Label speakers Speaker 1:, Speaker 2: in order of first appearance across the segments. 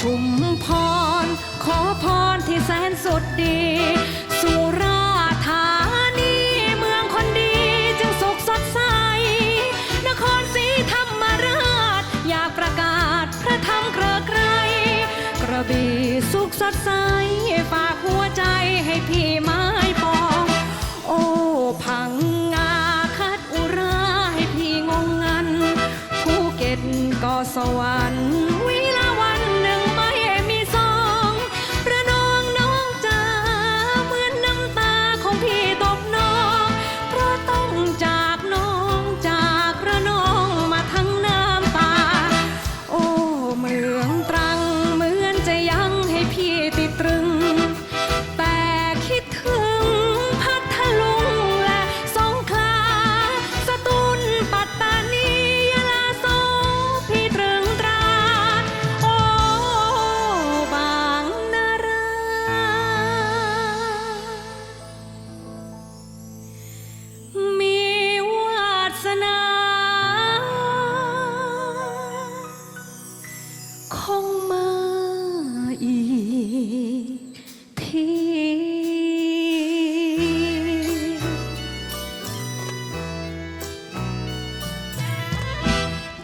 Speaker 1: ชุมพร ขอพรที่แสนสุดดี สุราธานีเมืองคนดีจึงสุขสดใส นครศรีธรรมราช อยากประกาศพระธรรมเกลืไกรกระบี่สุขสดใส ฝากหัวใจให้พี่มา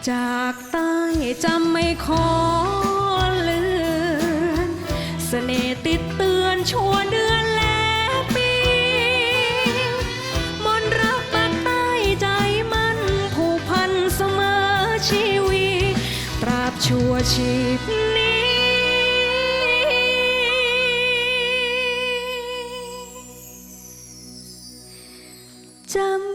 Speaker 1: จากใต้จำไม่ขอเลือนเสน่ห์ติดเตือนชั่วเดือนและปี มนรักปักใต้ใจมันผูกพันเสมอชีวิตตราบชั่วชีพนี้จำ